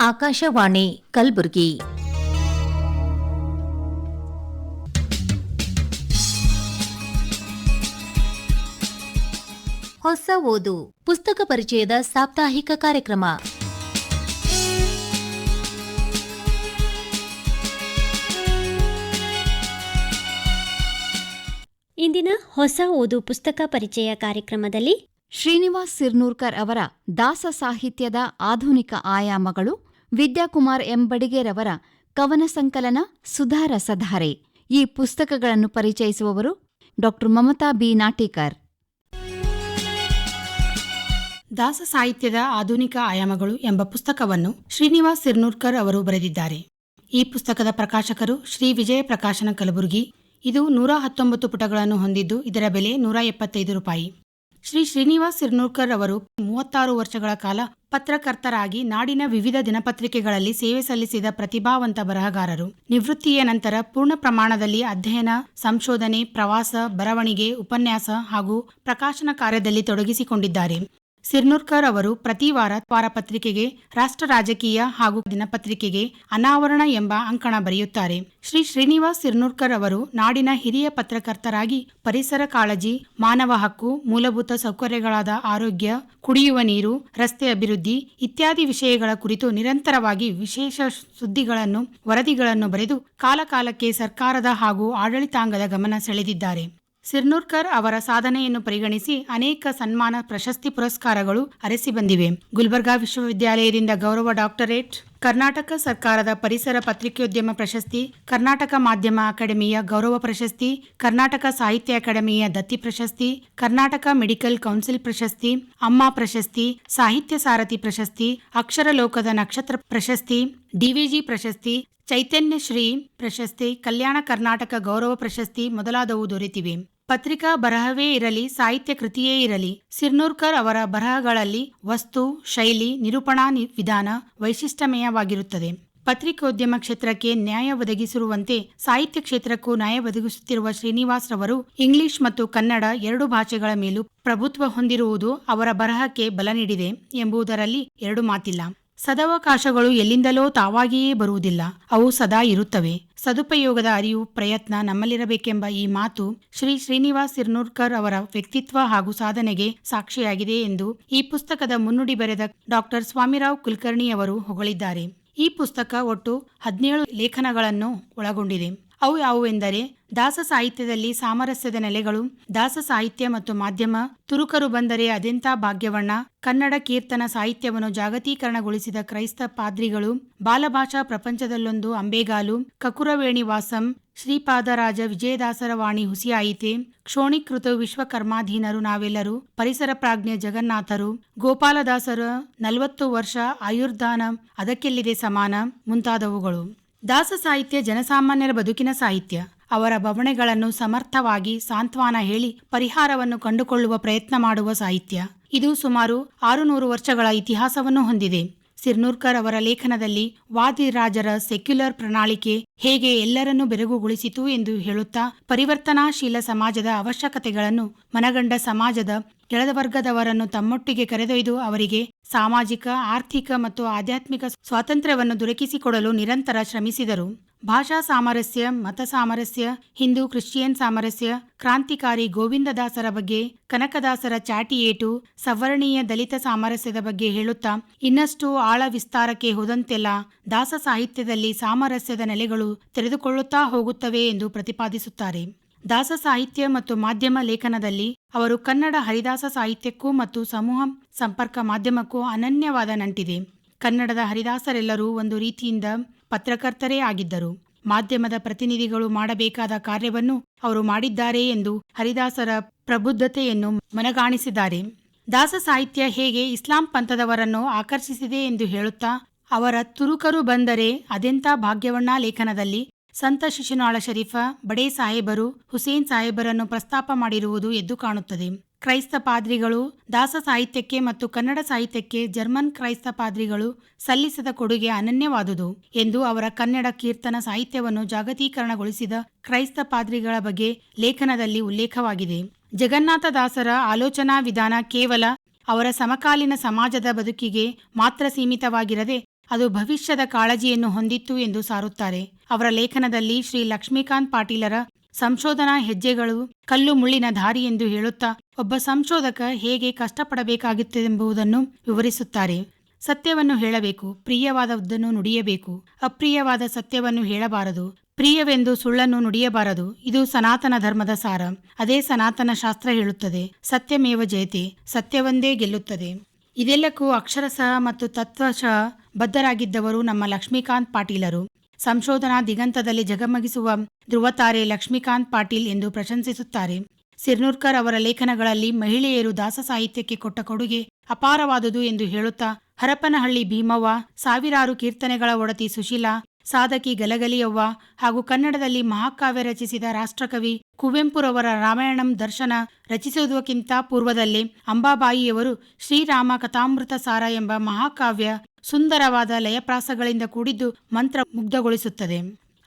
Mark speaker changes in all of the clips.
Speaker 1: ಆಕಾಶವಾಣಿ ಕಲಬುರಗಿ. ಹೊಸ ಓದು, ಪುಸ್ತಕ ಪರಿಚಯದ ಸಾಪ್ತಾಹಿಕ ಕಾರ್ಯಕ್ರಮ.
Speaker 2: ಇಂದಿನ ಹೊಸ ಓದು, ಪುಸ್ತಕ ಪರಿಚಯ ಕಾರ್ಯಕ್ರಮದಲ್ಲಿ
Speaker 3: ಶ್ರೀನಿವಾಸ್ ಸಿರ್ನೂರ್ಕರ್ ಅವರ ದಾಸ ಸಾಹಿತ್ಯದ ಆಧುನಿಕ ಆಯಾಮಗಳು ವಿದ್ಯಾಕುಮಾರ್ ಎಂ. ಬಡಿಗೇರವರ ಕವನ ಸಂಕಲನ ಸುಧಾರ ಸಧಾರೆ. ಈ ಪುಸ್ತಕಗಳನ್ನು ಪರಿಚಯಿಸುವವರು ಡಾಕ್ಟರ್ ಮಮತಾ ಬಿ. ನಾಟೇಕರ್.
Speaker 4: ದಾಸ ಸಾಹಿತ್ಯದ ಆಧುನಿಕ ಆಯಾಮಗಳು ಎಂಬ ಪುಸ್ತಕವನ್ನು ಶ್ರೀನಿವಾಸ್ ಸಿರ್ನೂರ್ಕರ್ ಅವರು ಬರೆದಿದ್ದಾರೆ. ಈ ಪುಸ್ತಕದ ಪ್ರಕಾಶಕರು ಶ್ರೀ ವಿಜಯ ಪ್ರಕಾಶನ ಕಲಬುರಗಿ. ಇದು ನೂರ ಹತ್ತೊಂಬತ್ತು ಪುಟಗಳನ್ನು ಹೊಂದಿದ್ದು ಇದರ ಬೆಲೆ ನೂರ ಎಪ್ಪತ್ತೈದು ರೂಪಾಯಿ. ಶ್ರೀ ಶ್ರೀನಿವಾಸ್ ಸಿರ್ನೂರ್ಕರ್ ಅವರು ಮೂವತ್ತಾರು ವರ್ಷಗಳ ಕಾಲ ಪತ್ರಕರ್ತರಾಗಿ ನಾಡಿನ ವಿವಿಧ ದಿನಪತ್ರಿಕೆಗಳಲ್ಲಿ ಸೇವೆ ಸಲ್ಲಿಸಿದ ಪ್ರತಿಭಾವಂತ ಬರಹಗಾರರು. ನಿವೃತ್ತಿಯ ನಂತರ ಪೂರ್ಣ ಪ್ರಮಾಣದಲ್ಲಿ ಅಧ್ಯಯನ, ಸಂಶೋಧನೆ, ಪ್ರವಾಸ, ಬರವಣಿಗೆ, ಉಪನ್ಯಾಸ ಹಾಗೂ ಪ್ರಕಾಶನ ಕಾರ್ಯದಲ್ಲಿ ತೊಡಗಿಸಿಕೊಂಡಿದ್ದಾರೆ. ಸಿರ್ನೂರ್ಕರ್ ಅವರು ಪ್ರತಿ ವಾರ ವಾರಪತ್ರಿಕೆಗೆ, ರಾಷ್ಟ್ರ ರಾಜಕೀಯ ಹಾಗೂ ದಿನಪತ್ರಿಕೆಗೆ ಅನಾವರಣ ಎಂಬ ಅಂಕಣ ಬರೆಯುತ್ತಾರೆ. ಶ್ರೀ ಶ್ರೀನಿವಾಸ್ ಸಿರ್ನೂರ್ಕರ್ ಅವರು ನಾಡಿನ ಹಿರಿಯ ಪತ್ರಕರ್ತರಾಗಿ ಪರಿಸರ ಕಾಳಜಿ, ಮಾನವ ಹಕ್ಕು, ಮೂಲಭೂತ ಸೌಕರ್ಯಗಳಾದ ಆರೋಗ್ಯ, ಕುಡಿಯುವ ನೀರು, ರಸ್ತೆ ಅಭಿವೃದ್ಧಿ ಇತ್ಯಾದಿ ವಿಷಯಗಳ ಕುರಿತು ನಿರಂತರವಾಗಿ ವಿಶೇಷ ಸುದ್ದಿಗಳನ್ನು, ವರದಿಗಳನ್ನು ಬರೆದು ಕಾಲಕಾಲಕ್ಕೆ ಸರ್ಕಾರದ ಹಾಗೂ ಆಡಳಿತಾಂಗದ ಗಮನ ಸೆಳೆದಿದ್ದಾರೆ. ಸಿರ್ನೂರ್ಕರ್ ಅವರ ಸಾಧನೆಯನ್ನು ಪರಿಗಣಿಸಿ ಅನೇಕ ಸನ್ಮಾನ ಪ್ರಶಸ್ತಿ ಪುರಸ್ಕಾರಗಳು ಅರಸಿ ಬಂದಿವೆ. ಗುಲ್ಬರ್ಗಾ ವಿಶ್ವವಿದ್ಯಾಲಯದಿಂದ ಗೌರವ ಡಾಕ್ಟರೇಟ್, ಕರ್ನಾಟಕ ಸರ್ಕಾರದ ಪರಿಸರ ಪತ್ರಿಕೋದ್ಯಮ ಪ್ರಶಸ್ತಿ, ಕರ್ನಾಟಕ ಮಾಧ್ಯಮ ಅಕಾಡೆಮಿಯ ಗೌರವ ಪ್ರಶಸ್ತಿ, ಕರ್ನಾಟಕ ಸಾಹಿತ್ಯ ಅಕಾಡೆಮಿಯ ದತ್ತಿ ಪ್ರಶಸ್ತಿ, ಕರ್ನಾಟಕ ಮೆಡಿಕಲ್ ಕೌನ್ಸಿಲ್ ಪ್ರಶಸ್ತಿ, ಅಮ್ಮ ಪ್ರಶಸ್ತಿ, ಸಾಹಿತ್ಯ ಸಾರಥಿ ಪ್ರಶಸ್ತಿ, ಅಕ್ಷರ ಲೋಕದ ನಕ್ಷತ್ರ ಪ್ರಶಸ್ತಿ ಡಿವಿಜಿ ಪ್ರಶಸ್ತಿ ಚೈತನ್ಯಶ್ರೀ ಪ್ರಶಸ್ತಿ, ಕಲ್ಯಾಣ ಕರ್ನಾಟಕ ಗೌರವ ಪ್ರಶಸ್ತಿ ಮೊದಲಾದವು ದೊರೆತಿವೆ. ಪತ್ರಿಕಾ ಬರಹವೇ ಇರಲಿ, ಸಾಹಿತ್ಯ ಕೃತಿಯೇ ಇರಲಿ, ಸಿರ್ನೂರ್ಕರ್ ಅವರ ಬರಹಗಳಲ್ಲಿ ವಸ್ತು, ಶೈಲಿ, ನಿರೂಪಣಾ ವಿಧಾನ ವೈಶಿಷ್ಟ್ಯಮಯವಾಗಿರುತ್ತದೆ. ಪತ್ರಿಕೋದ್ಯಮ ಕ್ಷೇತ್ರಕ್ಕೆ ನ್ಯಾಯ ಒದಗಿಸಿರುವಂತೆ ಸಾಹಿತ್ಯ ಕ್ಷೇತ್ರಕ್ಕೂ ನ್ಯಾಯ ಒದಗಿಸುತ್ತಿರುವ ಶ್ರೀನಿವಾಸ್ ರವರು ಇಂಗ್ಲಿಷ್ ಮತ್ತು ಕನ್ನಡ ಎರಡು ಭಾಷೆಗಳ ಮೇಲೂ ಪ್ರಭುತ್ವ ಹೊಂದಿರುವುದು ಅವರ ಬರಹಕ್ಕೆ ಬಲ ನೀಡಿದೆ ಎಂಬುದರಲ್ಲಿ ಎರಡು ಮಾತಿಲ್ಲ. ಸದವಕಾಶಗಳು ಎಲ್ಲಿಂದಲೋ ತಾವಾಗಿಯೇ ಬರುವುದಿಲ್ಲ, ಅವು ಸದಾ ಇರುತ್ತವೆ. ಸದುಪಯೋಗದ ಅರಿವು, ಪ್ರಯತ್ನ ನಮ್ಮಲ್ಲಿರಬೇಕೆಂಬ ಈ ಮಾತು ಶ್ರೀ ಶ್ರೀನಿವಾಸ್ ಸಿರ್ನೂರ್ಕರ್ ಅವರ ವ್ಯಕ್ತಿತ್ವ ಹಾಗೂ ಸಾಧನೆಗೆ ಸಾಕ್ಷಿಯಾಗಿದೆ ಎಂದು ಈ ಪುಸ್ತಕದ ಮುನ್ನುಡಿ ಬರೆದ ಡಾಕ್ಟರ್ ಸ್ವಾಮಿರಾವ್ ಕುಲಕರ್ಣಿ ಅವರು ಹೊಗಳಿದ್ದಾರೆ. ಈ ಪುಸ್ತಕ ಒಟ್ಟು ಹದಿನೇಳು ಲೇಖನಗಳನ್ನು ಒಳಗೊಂಡಿದೆ. ಅವು ಯಾವುವೆಂದರೆ ದಾಸ ಸಾಹಿತ್ಯದಲ್ಲಿ ಸಾಮರಸ್ಯದ ನೆಲೆಗಳು, ದಾಸ ಸಾಹಿತ್ಯ ಮತ್ತು ಮಾಧ್ಯಮ, ತುರುಕರು ಬಂದರೆ ಅದೆಂಥ ಭಾಗ್ಯವಣ್ಣ ಕನ್ನಡ ಕೀರ್ತನ ಸಾಹಿತ್ಯವನ್ನು ಜಾಗತೀಕರಣಗೊಳಿಸಿದ ಕ್ರೈಸ್ತ ಪಾದ್ರಿಗಳು, ಬಾಲಭಾಷಾ ಪ್ರಪಂಚದಲ್ಲೊಂದು ಅಂಬೇಗಾಲು, ಕಕುರವೇಣಿ ವಾಸಂ, ಶ್ರೀಪಾದರಾಜ ವಿಜಯದಾಸರ ವಾಣಿ ಹುಸಿಯಾಯಿತೆ, ಕ್ಷೋಣೀಕೃತ ವಿಶ್ವಕರ್ಮಾಧೀನರು ನಾವೆಲ್ಲರೂ, ಪರಿಸರ ಪ್ರಾಜ್ಞೆ ಜಗನ್ನಾಥರು, ಗೋಪಾಲದಾಸರ ನಲವತ್ತು ವರ್ಷ ಆಯುರ್ದಾನ, ಅದಕ್ಕೆಲ್ಲಿದೆ ಸಮಾನ, ಮುಂತಾದವುಗಳು. ದಾಸ ಸಾಹಿತ್ಯ ಜನಸಾಮಾನ್ಯರ ಬದುಕಿನ ಸಾಹಿತ್ಯ. ಅವರ ಬವಣೆಗಳನ್ನು ಸಮರ್ಥವಾಗಿ ಸಾಂತ್ವನ ಹೇಳಿ ಪರಿಹಾರವನ್ನು ಕಂಡುಕೊಳ್ಳುವ ಪ್ರಯತ್ನ ಮಾಡುವ ಸಾಹಿತ್ಯ. ಇದು ಸುಮಾರು ಆರುನೂರು ವರ್ಷಗಳ ಇತಿಹಾಸವನ್ನು ಹೊಂದಿದೆ. ಸಿರ್ನೂರ್ಕರ್ ಅವರ ಲೇಖನದಲ್ಲಿ ವಾದಿರಾಜರ ಸೆಕ್ಯುಲರ್ ಪ್ರಣಾಳಿಕೆ ಹೇಗೆ ಎಲ್ಲರನ್ನೂ ಬೆರಗುಗೊಳಿಸಿತು ಎಂದು ಹೇಳುತ್ತಾ ಪರಿವರ್ತನಾಶೀಲ ಸಮಾಜದ ಅವಶ್ಯಕತೆಗಳನ್ನು ಮನಗಂಡ ಸಮಾಜದ ಕೆಳವರ್ಗದವರನ್ನು ತಮ್ಮೊಟ್ಟಿಗೆ ಕರೆದೊಯ್ದು ಅವರಿಗೆ ಸಾಮಾಜಿಕ, ಆರ್ಥಿಕ ಮತ್ತು ಆಧ್ಯಾತ್ಮಿಕ ಸ್ವಾತಂತ್ರ್ಯವನ್ನು ದೊರಕಿಸಿಕೊಡಲು ನಿರಂತರ ಶ್ರಮಿಸಿದರು. ಭಾಷಾ ಸಾಮರಸ್ಯ, ಮತ ಸಾಮರಸ್ಯ, ಹಿಂದೂ ಕ್ರಿಶ್ಚಿಯನ್ ಸಾಮರಸ್ಯ, ಕ್ರಾಂತಿಕಾರಿ ಗೋವಿಂದದಾಸರ ಬಗ್ಗೆ, ಕನಕದಾಸರ ಚಾಟಿಯೇಟು ಸವರ್ಣೀಯ ದಲಿತ ಸಾಮರಸ್ಯದ ಬಗ್ಗೆ ಹೇಳುತ್ತಾ, ಇನ್ನಷ್ಟು ಆಳ ವಿಸ್ತಾರಕ್ಕೆ ಹೋದಂತೆಲ್ಲ ದಾಸ ಸಾಹಿತ್ಯದಲ್ಲಿ ಸಾಮರಸ್ಯದ ನೆಲೆಗಳು ತೆರೆದುಕೊಳ್ಳುತ್ತಾ ಹೋಗುತ್ತವೆ ಎಂದು ಪ್ರತಿಪಾದಿಸುತ್ತಾರೆ. ದಾಸ ಸಾಹಿತ್ಯ ಮತ್ತು ಮಾಧ್ಯಮ ಲೇಖನದಲ್ಲಿ ಅವರು ಕನ್ನಡ ಹರಿದಾಸ ಸಾಹಿತ್ಯಕ್ಕೂ ಮತ್ತು ಸಮೂಹ ಸಂಪರ್ಕ ಮಾಧ್ಯಮಕ್ಕೂ ಅನನ್ಯವಾದ ನಂಟಿದೆ. ಕನ್ನಡದ ಹರಿದಾಸರೆಲ್ಲರೂ ಒಂದು ರೀತಿಯಿಂದ ಪತ್ರಕರ್ತರೇ ಆಗಿದ್ದರು. ಮಾಧ್ಯಮದ ಪ್ರತಿನಿಧಿಗಳು ಮಾಡಬೇಕಾದ ಕಾರ್ಯವನ್ನು ಅವರು ಮಾಡಿದ್ದಾರೆ ಎಂದು ಹರಿದಾಸರ ಪ್ರಬುದ್ಧತೆಯನ್ನು ಮನಗಾಣಿಸಿದ್ದಾರೆ. ದಾಸ ಸಾಹಿತ್ಯ ಹೇಗೆ ಇಸ್ಲಾಂ ಪಂಥದವರನ್ನು ಆಕರ್ಷಿಸಿದೆ ಎಂದು ಹೇಳುತ್ತಾ, ಅವರ ತುರುಕರು ಬಂದರೆ ಅದೆಂಥ ಭಾಗ್ಯವಣ್ಣ ಲೇಖನದಲ್ಲಿ ಸಂತ ಶಿಶುನಾಳ ಶರೀಫ, ಬಡೇ ಸಾಹೇಬರು, ಹುಸೇನ್ ಸಾಹೇಬರನ್ನು ಪ್ರಸ್ತಾಪ ಮಾಡಿರುವುದು ಎದ್ದು ಕಾಣುತ್ತದೆ. ಕ್ರೈಸ್ತ ಪಾದ್ರಿಗಳು, ದಾಸ ಸಾಹಿತ್ಯಕ್ಕೆ ಮತ್ತು ಕನ್ನಡ ಸಾಹಿತ್ಯಕ್ಕೆ ಜರ್ಮನ್ ಕ್ರೈಸ್ತ ಪಾದ್ರಿಗಳು ಸಲ್ಲಿಸಿದ ಕೊಡುಗೆ ಅನನ್ಯವಾದುದು ಎಂದು ಅವರ ಕನ್ನಡ ಕೀರ್ತನ ಸಾಹಿತ್ಯವನ್ನು ಜಾಗತೀಕರಣಗೊಳಿಸಿದ ಕ್ರೈಸ್ತ ಪಾದ್ರಿಗಳ ಬಗ್ಗೆ ಲೇಖನದಲ್ಲಿ ಉಲ್ಲೇಖವಾಗಿದೆ. ಜಗನ್ನಾಥ ದಾಸರ ಆಲೋಚನಾ ವಿಧಾನ ಕೇವಲ ಅವರ ಸಮಕಾಲೀನ ಸಮಾಜದ ಬದುಕಿಗೆ ಮಾತ್ರ ಸೀಮಿತವಾಗಿರದೆ ಅದು ಭವಿಷ್ಯದ ಕಾಳಜಿಯನ್ನು ಹೊಂದಿತ್ತು ಎಂದು ಸಾರುತ್ತಾರೆ. ಅವರ ಲೇಖನದಲ್ಲಿ ಶ್ರೀ ಲಕ್ಷ್ಮೀಕಾಂತ್ ಪಾಟೀಲರ ಸಂಶೋಧನಾ ಹೆಜ್ಜೆಗಳು, ಕಲ್ಲು ಮುಳ್ಳಿನ ದಾರಿ ಎಂದು ಹೇಳುತ್ತಾ, ಒಬ್ಬ ಸಂಶೋಧಕ ಹೇಗೆ ಕಷ್ಟಪಡಬೇಕಾಗುತ್ತದೆಂಬುದನ್ನು ವಿವರಿಸುತ್ತಾರೆ. ಸತ್ಯವನ್ನು ಹೇಳಬೇಕು, ಪ್ರಿಯವಾದದ್ದನ್ನು ನುಡಿಯಬೇಕು. ಅಪ್ರಿಯವಾದ ಸತ್ಯವನ್ನು ಹೇಳಬಾರದು, ಪ್ರಿಯವೆಂದು ಸುಳ್ಳನ್ನು ನುಡಿಯಬಾರದು. ಇದು ಸನಾತನ ಧರ್ಮದ ಸಾರ. ಅದೇ ಸನಾತನ ಶಾಸ್ತ್ರ ಹೇಳುತ್ತದೆ, ಸತ್ಯಮೇವ ಜಯತೆ, ಸತ್ಯವೊಂದೇ ಗೆಲ್ಲುತ್ತದೆ. ಇದೆಲ್ಲಕ್ಕೂ ಅಕ್ಷರಶಃ ಮತ್ತು ತತ್ವಶಃ ಬದ್ಧರಾಗಿದ್ದವರು ನಮ್ಮ ಲಕ್ಷ್ಮೀಕಾಂತ್ ಪಾಟೀಲರು. ಸಂಶೋಧನಾ ದಿಗಂತದಲ್ಲಿ ಜಗಮಗಿಸುವ ಧ್ರುವತಾರೆ ಲಕ್ಷ್ಮೀಕಾಂತ್ ಪಾಟೀಲ್ ಎಂದು ಪ್ರಶಂಸಿಸುತ್ತಾರೆ. ಸಿರ್ನೂರ್ಕರ್ ಅವರ ಲೇಖನಗಳಲ್ಲಿ ಮಹಿಳೆಯರು ದಾಸ ಸಾಹಿತ್ಯಕ್ಕೆ ಕೊಟ್ಟ ಕೊಡುಗೆ ಅಪಾರವಾದುದು ಎಂದು ಹೇಳುತ್ತಾ ಹರಪನಹಳ್ಳಿ ಭೀಮವ್ವ ಸಾವಿರಾರು ಕೀರ್ತನೆಗಳ ಒಡತಿ ಸುಶೀಲಾ ಸಾಧಕಿ ಗಲಗಲಿಯವ್ವ ಹಾಗೂ ಕನ್ನಡದಲ್ಲಿ ಮಹಾಕಾವ್ಯ ರಚಿಸಿದ ರಾಷ್ಟ್ರಕವಿ ಕುವೆಂಪುರವರ ರಾಮಾಯಣಂ ದರ್ಶನ ರಚಿಸುವುದಕ್ಕಿಂತ ಪೂರ್ವದಲ್ಲಿ ಅಂಬಾಬಾಯಿಯವರು ಶ್ರೀರಾಮ ಕಥಾಮೃತ ಸಾರ ಎಂಬ ಮಹಾಕಾವ್ಯ ಸುಂದರವಾದ ಲಯಪ್ರಾಸಗಳಿಂದ ಕೂಡಿದ್ದು ಮಂತ್ರ ಮುಗ್ಧಗೊಳಿಸುತ್ತದೆ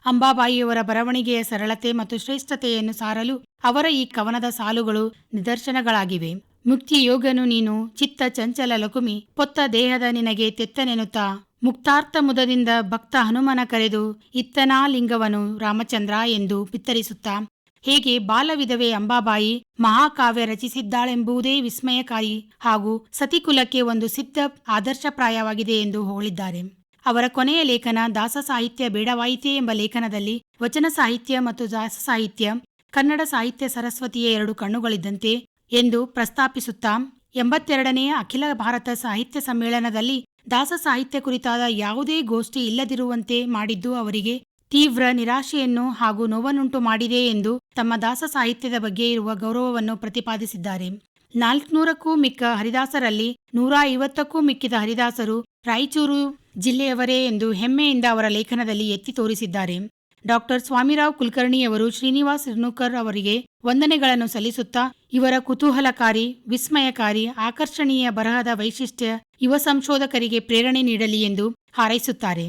Speaker 4: ಅಂಬಾಬಾಯಿಯವರ ಬರವಣಿಗೆಯ ಸರಳತೆ ಮತ್ತು ಶ್ರೇಷ್ಠತೆಯನ್ನು ಸಾರಲು ಅವರ ಈ ಕವನದ ಸಾಲುಗಳು ನಿದರ್ಶನಗಳಾಗಿವೆ. ಮುಕ್ತಿಯೋಗನು ನೀನು, ಚಿತ್ತ ಚಂಚಲ ಲಕುಮಿ, ಪೊತ್ತ ದೇಹದ ನಿನಗೆ ತೆತ್ತನೆನುತ್ತಾ ಮುಕ್ತಾರ್ಥ ಮುದದಿಂದ ಭಕ್ತ ಹನುಮನ ಕರೆದು, ಇತ್ತನಾ ಲಿಂಗವನು ರಾಮಚಂದ್ರ ಎಂದು ಬಿತ್ತರಿಸುತ್ತಾ, ಹೇಗೆ ಬಾಲವಿಧವೆ ಅಂಬಾಬಾಯಿ ಮಹಾಕಾವ್ಯ ರಚಿಸಿದ್ದಾಳೆಂಬುದೇ ವಿಸ್ಮಯಕಾರಿ ಹಾಗೂ ಸತಿಕುಲಕ್ಕೆ ಒಂದು ಸಿದ್ಧ ಆದರ್ಶಪ್ರಾಯವಾಗಿದೆ ಎಂದು ಹೋಳಿದ್ದಾರೆ ಅವರ ಕೊನೆಯ ಲೇಖನ ದಾಸ ಸಾಹಿತ್ಯ ಬೇಡವಾಯಿತೇ ಎಂಬ ಲೇಖನದಲ್ಲಿ ವಚನ ಸಾಹಿತ್ಯ ಮತ್ತು ದಾಸ ಸಾಹಿತ್ಯ, ಕನ್ನಡ ಸಾಹಿತ್ಯ ಸರಸ್ವತಿಯ ಎರಡು ಕಣ್ಣುಗಳಿದ್ದಂತೆ ಎಂದು ಪ್ರಸ್ತಾಪಿಸುತ್ತಾ, ಎಂಬತ್ತೆರಡನೆಯ ಅಖಿಲ ಭಾರತ ಸಾಹಿತ್ಯ ಸಮ್ಮೇಳನದಲ್ಲಿ ದಾಸ ಸಾಹಿತ್ಯ ಕುರಿತಾದ ಯಾವುದೇ ಗೋಷ್ಠಿ ಇಲ್ಲದಿರುವಂತೆ ಮಾಡಿದ್ದು ಅವರಿಗೆ ತೀವ್ರ ನಿರಾಶೆಯನ್ನು ಹಾಗೂ ನೋವನ್ನುಂಟು ಮಾಡಿದೆ ಎಂದು ತಮ್ಮ ದಾಸ ಸಾಹಿತ್ಯದ ಬಗ್ಗೆ ಇರುವ ಗೌರವವನ್ನು ಪ್ರತಿಪಾದಿಸಿದ್ದಾರೆ. ನಾಲ್ಕುನೂರಕ್ಕೂ ಮಿಕ್ಕ ಹರಿದಾಸರಲ್ಲಿ ನೂರ ಐವತ್ತಕ್ಕೂ ಮಿಕ್ಕಿದ ಹರಿದಾಸರು ರಾಯಚೂರು ಜಿಲ್ಲೆಯವರೇ ಎಂದು ಹೆಮ್ಮೆಯಿಂದ ಅವರ ಲೇಖನದಲ್ಲಿ ಎತ್ತಿ ತೋರಿಸಿದ್ದಾರೆ. ಡಾಕ್ಟರ್ ಸ್ವಾಮಿರಾವ್ ಕುಲಕರ್ಣಿಯವರು ಶ್ರೀನಿವಾಸ್ ರಿನುಕರ್ ಅವರಿಗೆ ವಂದನೆಗಳನ್ನು ಸಲ್ಲಿಸುತ್ತಾ ಇವರ ಕುತೂಹಲಕಾರಿ, ವಿಸ್ಮಯಕಾರಿ, ಆಕರ್ಷಣೀಯ ಬರಹದ ವೈಶಿಷ್ಟ್ಯ ಯುವ ಸಂಶೋಧಕರಿಗೆ ಪ್ರೇರಣೆ ನೀಡಲಿ ಎಂದು ಹಾರೈಸುತ್ತಾರೆ.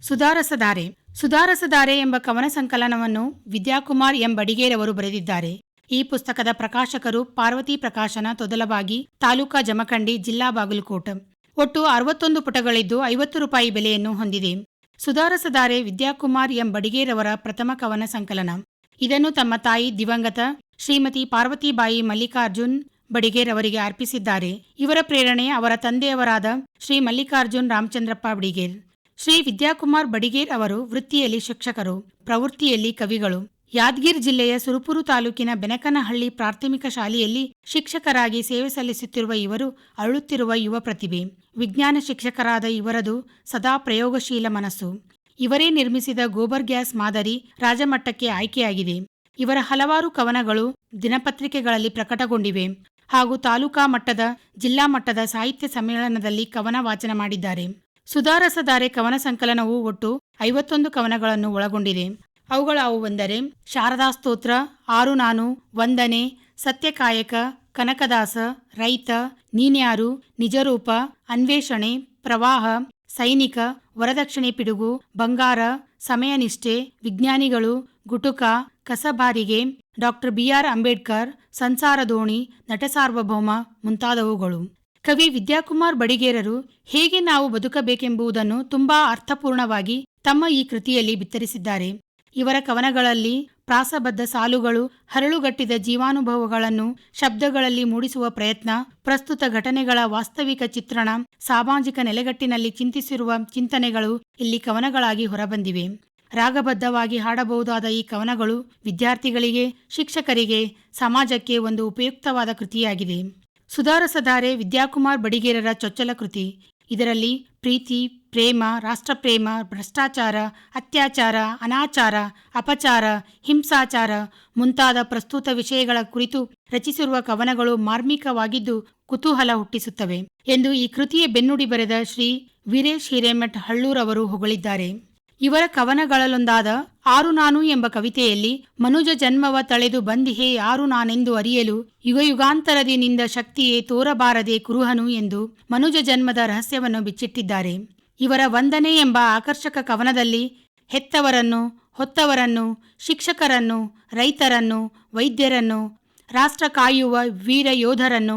Speaker 4: ಸುಧಾರಸಧಾರೆ ಸುಧಾರಸಧಾರೆ ಎಂಬ ಕವನ ಸಂಕಲನವನ್ನು ವಿದ್ಯಾಕುಮಾರ್ ಎಂ. ಬಡಿಗೇರವರು ಬರೆದಿದ್ದಾರೆ. ಈ ಪುಸ್ತಕದ ಪ್ರಕಾಶಕರು ಪಾರ್ವತಿ ಪ್ರಕಾಶನ ತೊದಲಬಾಗಿ ತಾಲೂಕಾ ಜಮಖಂಡಿ, ಜಿಲ್ಲಾ ಬಾಗಲಕೋಟ. ಒಟ್ಟು ಅರವತ್ತೊಂದು ಪುಟಗಳಿದ್ದು ಐವತ್ತು ರೂಪಾಯಿ ಬೆಲೆಯನ್ನು ಹೊಂದಿದೆ. ಸುಧಾರಸಧಾರೆ ವಿದ್ಯಾಕುಮಾರ್ ಎಂ. ಬಡಿಗೇರವರ ಪ್ರಥಮ ಕವನ ಸಂಕಲನ. ಇದನ್ನು ತಮ್ಮ ತಾಯಿ ದಿವಂಗತ ಶ್ರೀಮತಿ ಪಾರ್ವತಿಬಾಯಿ ಮಲ್ಲಿಕಾರ್ಜುನ್ ಬಡಿಗೇರ್ ಅರ್ಪಿಸಿದ್ದಾರೆ. ಇವರ ಪ್ರೇರಣೆ ಅವರ ತಂದೆಯವರಾದ ಶ್ರೀ ಮಲ್ಲಿಕಾರ್ಜುನ್ ರಾಮಚಂದ್ರಪ್ಪ ಬಡಿಗೇರ್. ಶ್ರೀ ವಿದ್ಯಾಕುಮಾರ್ ಬಡಿಗೇರ್ ಅವರು ವೃತ್ತಿಯಲ್ಲಿ ಶಿಕ್ಷಕರು, ಪ್ರವೃತ್ತಿಯಲ್ಲಿ ಕವಿಗಳು. ಯಾದಗಿರ್ ಜಿಲ್ಲೆಯ ಸುರುಪುರು ತಾಲೂಕಿನ ಬೆನಕನಹಳ್ಳಿ ಪ್ರಾಥಮಿಕ ಶಾಲೆಯಲ್ಲಿ ಶಿಕ್ಷಕರಾಗಿ ಸೇವೆ ಸಲ್ಲಿಸುತ್ತಿರುವ ಇವರು ಅರಳುತ್ತಿರುವ ಯುವ ಪ್ರತಿಭೆ. ವಿಜ್ಞಾನ ಶಿಕ್ಷಕರಾದ ಇವರದು ಸದಾ ಪ್ರಯೋಗಶೀಲ ಮನಸ್ಸು. ಇವರೇ ನಿರ್ಮಿಸಿದ ಗೋಬರ್ ಗ್ಯಾಸ್ ಮಾದರಿ ರಾಜಮಟ್ಟಕ್ಕೆ ಆಯ್ಕೆಯಾಗಿದೆ. ಇವರ ಹಲವಾರು ಕವನಗಳು ದಿನಪತ್ರಿಕೆಗಳಲ್ಲಿ ಪ್ರಕಟಗೊಂಡಿವೆ. ಹಾಗೂ ತಾಲೂಕಾ ಮಟ್ಟದ, ಜಿಲ್ಲಾ ಮಟ್ಟದ ಸಾಹಿತ್ಯ ಸಮ್ಮೇಳನದಲ್ಲಿ ಕವನ ವಾಚನ ಮಾಡಿದ್ದಾರೆ. ಸುಧಾರಸಧಾರೆ ಕವನ ಸಂಕಲನವು ಒಟ್ಟು ಐವತ್ತೊಂದು ಕವನಗಳನ್ನು ಒಳಗೊಂಡಿದೆ. ಅವುಗಳಾವುವೆಂದರೆ ಶಾರದಾ ಸ್ತೋತ್ರ, ಆರು ನಾನು, ವಂದನೆ, ಸತ್ಯಕಾಯಕ, ಕನಕದಾಸ, ರೈತ, ನೀನ್ಯಾರು, ನಿಜರೂಪ, ಅನ್ವೇಷಣೆ, ಪ್ರವಾಹ, ಸೈನಿಕ, ವರದಕ್ಷಿಣೆ ಪಿಡುಗು, ಬಂಗಾರ, ಸಮಯನಿಷ್ಠೆ, ವಿಜ್ಞಾನಿಗಳು, ಗುಟುಕ ಕಸಬಾರಿಗೆ ಡಾಕ್ಟರ್ ಬಿ ಆರ್ ಅಂಬೇಡ್ಕರ್, ಸಂಸಾರ ದೋಣಿ ನಟಸಾರ್ವಭೌಮ ಮುಂತಾದವುಗಳು. ಕವಿ ವಿದ್ಯಾಕುಮಾರ್ ಬಡಿಗೇರರು ಹೇಗೆ ನಾವು ಬದುಕಬೇಕೆಂಬುದನ್ನು ತುಂಬಾ ಅರ್ಥಪೂರ್ಣವಾಗಿ ತಮ್ಮ ಈ ಕೃತಿಯಲ್ಲಿ ಬಿತ್ತರಿಸಿದ್ದಾರೆ. ಇವರ ಕವನಗಳಲ್ಲಿ ಪ್ರಾಸಬದ್ಧ ಸಾಲುಗಳು, ಹರಳುಗಟ್ಟಿದ ಜೀವಾನುಭವಗಳನ್ನು, ಶಬ್ದಗಳಲ್ಲಿ ಮೂಡಿಸುವ ಪ್ರಯತ್ನ, ಪ್ರಸ್ತುತ ಘಟನೆಗಳ ವಾಸ್ತವಿಕ ಚಿತ್ರಣ, ಸಾಮಾಜಿಕ ನೆಲೆಗಟ್ಟಿನಲ್ಲಿ ಚಿಂತಿಸಿರುವ ಚಿಂತನೆಗಳು ಇಲ್ಲಿ ಕವನಗಳಾಗಿ ಹೊರಬಂದಿವೆ. ರಾಗಬದ್ಧವಾಗಿ ಹಾಡಬಹುದಾದ ಈ ಕವನಗಳು ವಿದ್ಯಾರ್ಥಿಗಳಿಗೆ, ಶಿಕ್ಷಕರಿಗೆ, ಸಮಾಜಕ್ಕೆ ಒಂದು ಉಪಯುಕ್ತವಾದ ಕೃತಿಯಾಗಿದೆ. ಸುಧಾರಸಧಾರೆ ವಿದ್ಯಾಕುಮಾರ್ ಬಡಿಗೇರರ ಚೊಚ್ಚಲ ಕೃತಿ. ಇದರಲ್ಲಿ ಪ್ರೀತಿ, ಪ್ರೇಮ, ರಾಷ್ಟ್ರಪ್ರೇಮ, ಭ್ರಷ್ಟಾಚಾರ, ಅತ್ಯಾಚಾರ, ಅನಾಚಾರ, ಅಪಚಾರ, ಹಿಂಸಾಚಾರ ಮುಂತಾದ ಪ್ರಸ್ತುತ ವಿಷಯಗಳ ಕುರಿತು ರಚಿಸಿರುವ ಕವನಗಳು ಮಾರ್ಮಿಕವಾಗಿದ್ದು ಕುತೂಹಲ ಹುಟ್ಟಿಸುತ್ತವೆ ಎಂದು ಈ ಕೃತಿಯ ಬೆನ್ನುಡಿ ಬರೆದ ಶ್ರೀ ವೀರೇಶ್ ಹಿರೇಮಠ್ ಹಳ್ಳೂರವರು ಹೊಗಳಿದ್ದಾರೆ. ಇವರ ಕವನಗಳಲ್ಲೊಂದಾದ ಆರು ನಾನು ಎಂಬ ಕವಿತೆಯಲ್ಲಿ ಮನುಜ ಜನ್ಮವ ತಳೆದು ಬಂದಿಹೇ ಯಾರು ನಾನೆಂದು ಅರಿಯಲು ಯುಗಯುಗಾಂತರದಿ ನಿಂದ ಶಕ್ತಿಯೇ ತೋರಬಾರದೆ ಕುರುಹನು ಎಂದು ಮನುಜ ಜನ್ಮದ ರಹಸ್ಯವನ್ನು ಬಿಚ್ಚಿಟ್ಟಿದ್ದಾರೆ. ಇವರ ವಂದನೆ ಎಂಬ ಆಕರ್ಷಕ ಕವನದಲ್ಲಿ ಹೆತ್ತವರನ್ನು, ಹೊತ್ತವರನ್ನು, ಶಿಕ್ಷಕರನ್ನು, ರೈತರನ್ನು, ವೈದ್ಯರನ್ನು, ರಾಷ್ಟ್ರ ಕಾಯುವ ವೀರ ಯೋಧರನ್ನು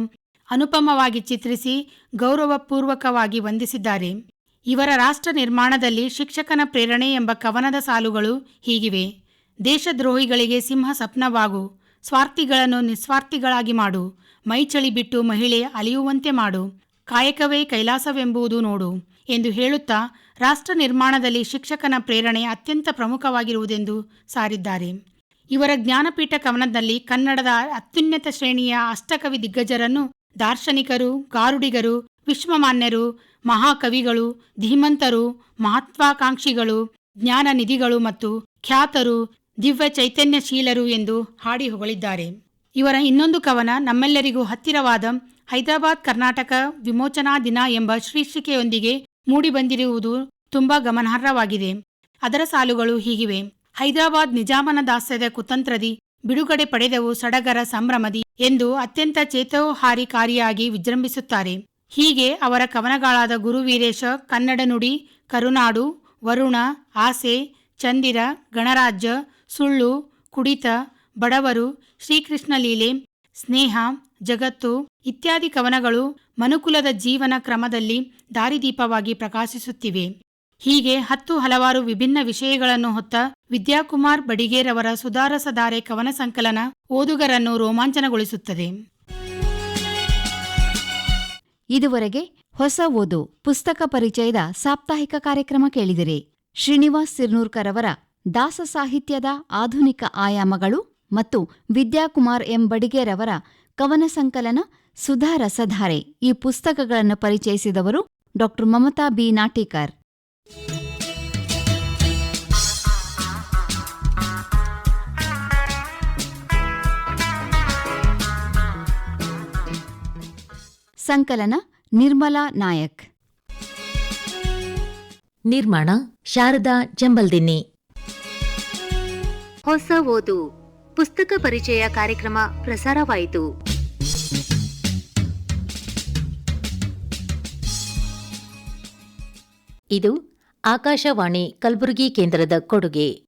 Speaker 4: ಅನುಪಮವಾಗಿ ಚಿತ್ರಿಸಿ ಗೌರವಪೂರ್ವಕವಾಗಿ ವಂದಿಸಿದ್ದಾರೆ. ಇವರ ರಾಷ್ಟ್ರ ನಿರ್ಮಾಣದಲ್ಲಿ ಶಿಕ್ಷಕನ ಪ್ರೇರಣೆ ಎಂಬ ಕವನದ ಸಾಲುಗಳು ಹೀಗಿವೆ. ದೇಶದ್ರೋಹಿಗಳಿಗೆ ಸಿಂಹ ಸಪ್ನವಾಗು ಸ್ವಾರ್ಥಿಗಳನ್ನು ನಿಸ್ವಾರ್ಥಿಗಳಾಗಿ ಮಾಡು ಮೈಚಳಿ ಬಿಟ್ಟು ಮಹಿಳೆ ಅಲಿಯುವಂತೆ ಮಾಡು, ಕಾಯಕವೇ ಕೈಲಾಸವೆಂಬುದು ನೋಡು ಎಂದು ಹೇಳುತ್ತಾ ರಾಷ್ಟ್ರ ನಿರ್ಮಾಣದಲ್ಲಿ ಶಿಕ್ಷಕನ ಪ್ರೇರಣೆ ಅತ್ಯಂತ ಪ್ರಮುಖವಾಗಿರುವುದೆಂದು ಸಾರಿದ್ದಾರೆ. ಇವರ ಜ್ಞಾನಪೀಠ ಕವನದಲ್ಲಿ ಕನ್ನಡದ ಅತ್ಯುನ್ನತ ಶ್ರೇಣಿಯ ಅಷ್ಟಕವಿ ದಿಗ್ಗಜರನ್ನು ದಾರ್ಶನಿಕರು, ಗಾರುಡಿಗರು ವಿಶ್ವಮಾನ್ಯರು, ಮಹಾಕವಿಗಳು, ಧೀಮಂತರು, ಮಹತ್ವಾಕಾಂಕ್ಷಿಗಳು ಜ್ಞಾನ ನಿಧಿಗಳು ಮತ್ತು ಖ್ಯಾತರು ದಿವ್ಯ ಚೈತನ್ಯಶೀಲರು ಎಂದು ಹಾಡಿ ಹೊಗಳಿದ್ದಾರೆ ಇವರ ಇನ್ನೊಂದು ಕವನ ನಮ್ಮೆಲ್ಲರಿಗೂ ಹತ್ತಿರವಾದ ಹೈದರಾಬಾದ್ ಕರ್ನಾಟಕ ವಿಮೋಚನಾ ದಿನ ಎಂಬ ಶೀರ್ಷಿಕೆಯೊಂದಿಗೆ ಮೂಡಿಬಂದಿರುವುದು ತುಂಬಾ ಗಮನಾರ್ಹವಾಗಿದೆ. ಅದರ ಸಾಲುಗಳು ಹೀಗಿವೆ. ಹೈದರಾಬಾದ್ ನಿಜಾಮನ ದಾಸ್ಯದ ಕುತಂತ್ರದಿ, ಬಿಡುಗಡೆ ಪಡೆದವು ಸಡಗರ ಸಂಭ್ರಮದಿ ಎಂದು ಅತ್ಯಂತ ಚೇತೋಹಾರಿಕಾರಿಯಾಗಿ ವಿಜೃಂಭಿಸುತ್ತಾರೆ. ಹೀಗೆ ಅವರ ಕವನಗಳಾದ ಗುರುವೀರೇಶ, ಕನ್ನಡ ನುಡಿ, ಕರುನಾಡು, ವರುಣ, ಆಸೆ, ಚಂದಿರ, ಗಣರಾಜ್ಯ, ಸುಳ್ಳು, ಕುಡಿತ, ಬಡವರು, ಶ್ರೀಕೃಷ್ಣ ಲೀಲೆ, ಸ್ನೇಹ, ಜಗತ್ತು ಇತ್ಯಾದಿ ಕವನಗಳು ಮನುಕುಲದ ಜೀವನ ಕ್ರಮದಲ್ಲಿ ದಾರಿದೀಪವಾಗಿ ಪ್ರಕಾಶಿಸುತ್ತಿವೆ. ಹೀಗೆ ಹತ್ತು ಹಲವಾರು ವಿಭಿನ್ನ ವಿಷಯಗಳನ್ನು ಹೊತ್ತ ವಿದ್ಯಾಕುಮಾರ್ ಬಡಿಗೇರವರ ಸುಧಾರಸಧಾರೆ ಕವನ ಸಂಕಲನ ಓದುಗರನ್ನು ರೋಮಾಂಚನಗೊಳಿಸುತ್ತದೆ.
Speaker 3: ಇದುವರೆಗೆ ಹೊಸ ಓದು ಪುಸ್ತಕ ಪರಿಚಯದ ಸಾಪ್ತಾಹಿಕ ಕಾರ್ಯಕ್ರಮ ಕೇಳಿದಿರಿ. ಶ್ರೀನಿವಾಸ್ ಸಿರ್ನೂರ್ಕರ್ ಅವರ ದಾಸ ಸಾಹಿತ್ಯದ ಆಧುನಿಕ ಆಯಾಮಗಳು ಮತ್ತು ವಿದ್ಯಾಕುಮಾರ್ ಎಂ ಬಡಿಗೇರವರ ಕವನ ಸಂಕಲನ ಸುಧಾ ರಸಧಾರೆ ಈ ಪುಸ್ತಕಗಳನ್ನು ಪರಿಚಯಿಸಿದವರು ಡಾ ಮಮತಾ ಬಿ ನಾಟೀಕರ್. ಸಂಕಲನ ನಿರ್ಮಲಾ ನಾಯಕ್.
Speaker 1: ನಿರ್ಮಾಣ ಶಾರದಾ ಜಂಬಲ್ದಿನ್ನಿ.
Speaker 2: ಹೊಸ ಓದು. ಪುಸ್ತಕ ಪರಿಚಯ ಕಾರ್ಯಕ್ರಮ ಪ್ರಸಾರವಾಯಿತು.
Speaker 1: ಇದು ಆಕಾಶವಾಣಿ ಕಲಬುರಗಿ ಕೇಂದ್ರದ ಕೊಡುಗೆ.